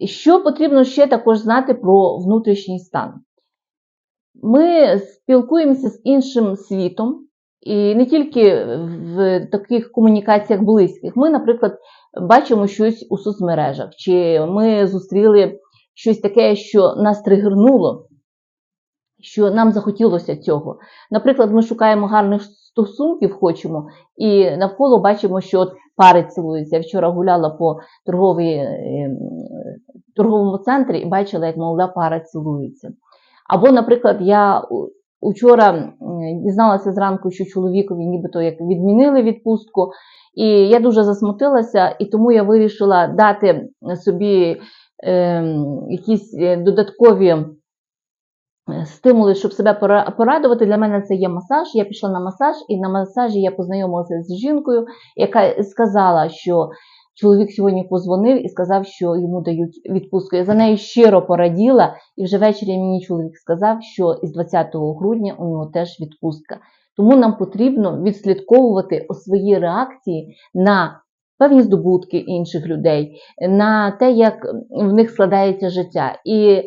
Що потрібно ще також знати про внутрішній стан? Ми спілкуємося з іншим світом, і не тільки в таких комунікаціях близьких. Ми, наприклад, бачимо щось у соцмережах, чи ми зустріли щось таке, що нас тригернуло, що нам захотілося цього. Наприклад, ми шукаємо гарних стосунків, хочемо, і навколо бачимо, що от пари цілуються. Я вчора гуляла по торговій, е, торговому центрі і бачила, як молода пара цілується. Або, наприклад, я учора дізналася зранку, що чоловікові нібито як відмінили відпустку, і я дуже засмутилася, і тому я вирішила дати собі ем, якісь е, додаткові е, стимули, щоб себе порадувати. Для мене це є масаж. Я пішла на масаж, і на масажі я познайомилася з жінкою, яка сказала, що чоловік сьогодні позвонив і сказав, що йому дають відпустку. Я за нею щиро пораділа, і вже ввечері мені чоловік сказав, що із 20 грудня у нього теж відпустка. Тому нам потрібно відслідковувати свої реакції на певні здобутки інших людей, на те, як в них складається життя. І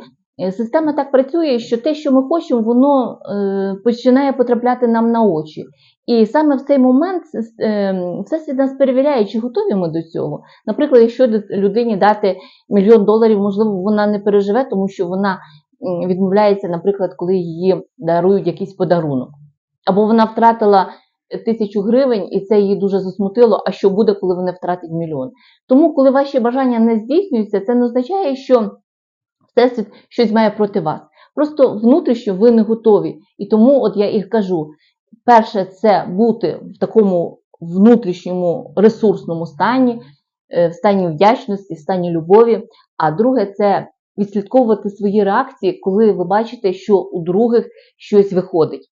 система так працює, що те, що ми хочемо, воно е, починає потрапляти нам на очі. І саме в цей момент е, всесвіт нас перевіряє, чи готові ми до цього. Наприклад, якщо людині дати мільйон доларів, можливо, вона не переживе, тому що вона відмовляється, наприклад, коли її дарують якийсь подарунок. Або вона втратила тисячу гривень, і це її дуже засмутило. А що буде, коли вона втратить мільйон? Тому, коли ваші бажання не здійснюються, це не означає, що всесвіт щось має проти вас. Просто внутрішньо ви не готові. І тому, от я і кажу: перше, це бути в такому внутрішньому ресурсному стані, е, в стані вдячності, в стані любові. А друге, це відслідковувати свої реакції, коли ви бачите, що у других щось виходить.